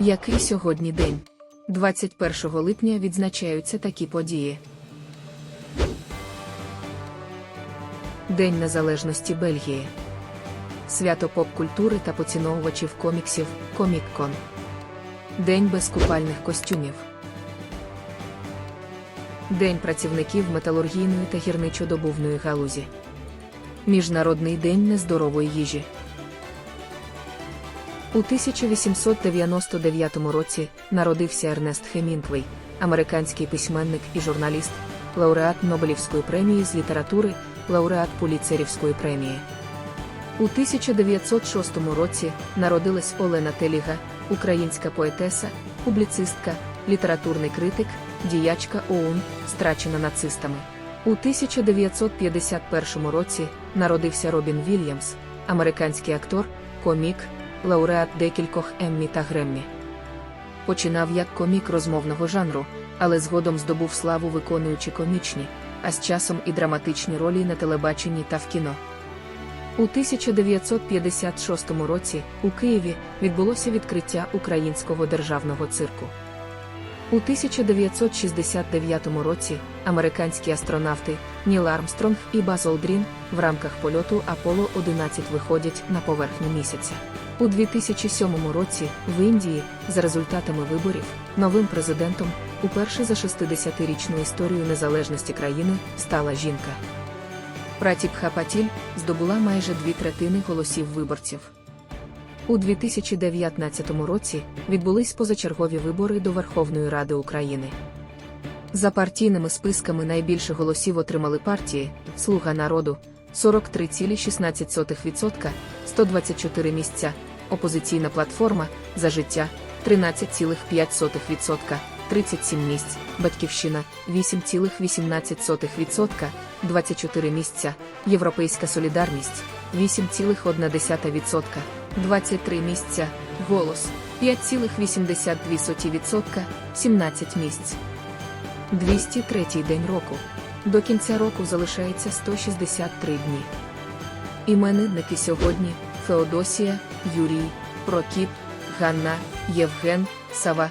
Який сьогодні день? 21 липня відзначаються такі події. День Незалежності Бельгії. Свято поп-культури та поціновувачів коміксів Комік-кон. День без купальних костюмів. День працівників металургійної та гірничодобувної галузі. Міжнародний день нездорової їжі. У 1899 році народився Ернест Хемінгвей, американський письменник і журналіст, лауреат Нобелівської премії з літератури, лауреат Пуліцерівської премії. У 1906 році народилась Олена Теліга, українська поетеса, публіцистка, літературний критик, діячка ОУН, страчена нацистами. У 1951 році народився Робін Вільямс, американський актор, комік, лауреат декількох Еммі та Греммі. Починав як комік розмовного жанру, але згодом здобув славу виконуючи комічні, а з часом і драматичні ролі на телебаченні та в кіно. У 1956 році у Києві відбулося відкриття українського державного цирку. У 1969 році американські астронавти Ніл Армстронг і Баз Олдрін в рамках польоту Аполло 11 виходять на поверхню місяця. У 2007 році в Індії, за результатами виборів, новим президентом уперше за 60-річну історію незалежності країни стала жінка. Пратібха Патіль здобула майже дві третини голосів виборців. У 2019 році відбулись позачергові вибори до Верховної Ради України. За партійними списками найбільше голосів отримали партії Слуга народу 43,16%, 124 місця, опозиційна платформа за життя 13,5%, 37 місць, Батьківщина 8,18%, 24 місця, Європейська солідарність 8,1%, 23 місця, голос 5,82%, 17 місць. 203 день року. До кінця року залишається 163 дні. Іменинники сьогодні Феодосія, Юрій, Прокіп, Ганна, Євген, Сава,